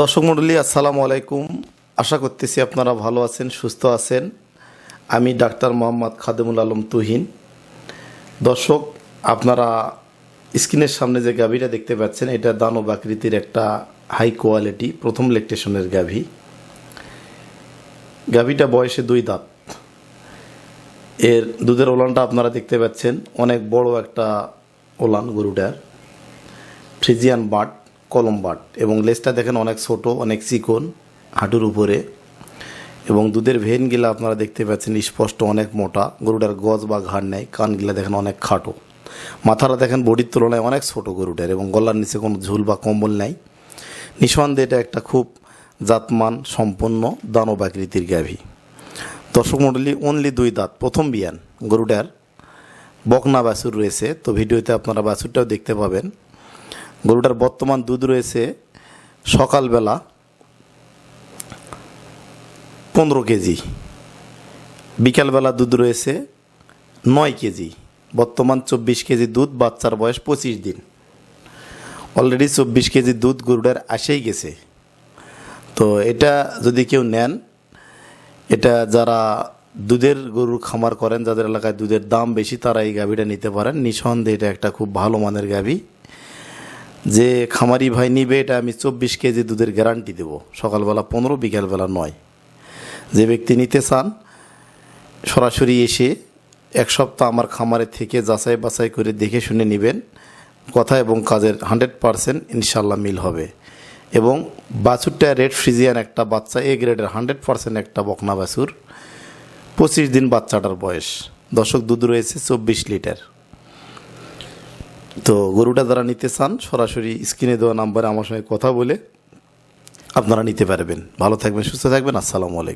দর্শক মণ্ডলী, আসসালামু আলাইকুম। আশা করতেছি আপনারা ভালো আছেন, সুস্থ আছেন। আমি ডাক্তার মোহাম্মদ খাদেমুল আলম তুহিন। দর্শক, আপনারা স্ক্রিনের সামনে যে গাভীটা দেখতে পাচ্ছেন, এটা দানব আকৃতির একটা হাই কোয়ালিটি প্রথম লেকটেশনের গাভী। গাভীটা বয়সে দুই দাঁত। এর দুধের ওলানটা আপনারা দেখতে পাচ্ছেন, অনেক বড় একটা ওলান গরুটার। ফ্রিজিয়ান বাট কলম বাট এবং লেজটা দেখেন অনেক ছোট, অনেক চিকন, হাঁটুর উপরে। এবং দুধের ভেনগুলা আপনারা দেখতে পাচ্ছেন, স্পষ্ট অনেক মোটা। গরুটার গজ বা ঘাড় নেই, কানগুলা দেখেন অনেক খাটো। মাথাটা দেখেন বডির তুলনায় অনেক ছোট গরুটার, এবং গলার নিচে কোনো ঝুল বা কম্বল নাই। নিঃসন্দেহে এটা একটা খুব জাতমান, সম্পন্ন দানব আকৃতির গাভী। দর্শক মণ্ডলী অনলি দুই দাঁত, প্রথম বিয়ান। গরুটার বকনা বাছুর রয়েছে, তো ভিডিওতে আপনারা বাছুরটাও দেখতে পাবেন। গরুটার বর্তমান দুধ রয়েছে সকালবেলা পনেরো কেজি, বিকালবেলা দুধ রয়েছে নয় কেজি, বর্তমান চব্বিশ কেজি দুধ, বাচ্চার বয়স পঁচিশ দিন। অলরেডি চব্বিশ কেজি দুধ গরুটার আসেই গেছে। তো এটা যদি কেউ নেন, এটা যারা দুধের গরুর খামার করেন, যাদের এলাকায় দুধের দাম বেশি, তারা এই গাভীটা নিতে পারেন। নিঃসন্দেহে এটা একটা খুব ভালো মানের গাভী। যে খামারি ভাই নিবে, এটা আমি চব্বিশ কেজি দুধের গ্যারান্টি দেব। সকালবেলা পনেরো, বিকালবেলা নয়। যে ব্যক্তি নিতে চান, সরাসরি এসে এক সপ্তাহ আমার খামারে থেকে যাচাই বাছাই করে দেখে শুনে নেবেন। কথা এবং কাজের হান্ড্রেড পারসেন্ট ইনশাল্লাহ মিল হবে। এবং বাছুরটা রেড ফ্রিজিয়ান একটা বাচ্চা, এ গ্রেডের হান্ড্রেড পারসেন্ট একটা বকনা বাছুর। পঁচিশ দিন বাচ্চাটার বয়স। দশক দুধ রয়েছে চব্বিশ লিটার। তো গরুটা যারা নিতে চান, সরাসরি স্ক্রিনে দেওয়া নাম্বারে আমার সঙ্গে কথা বলে আপনারা নিতে পারবেন। ভালো থাকবেন, সুস্থ থাকবেন, আসসালামু আলাইকুম।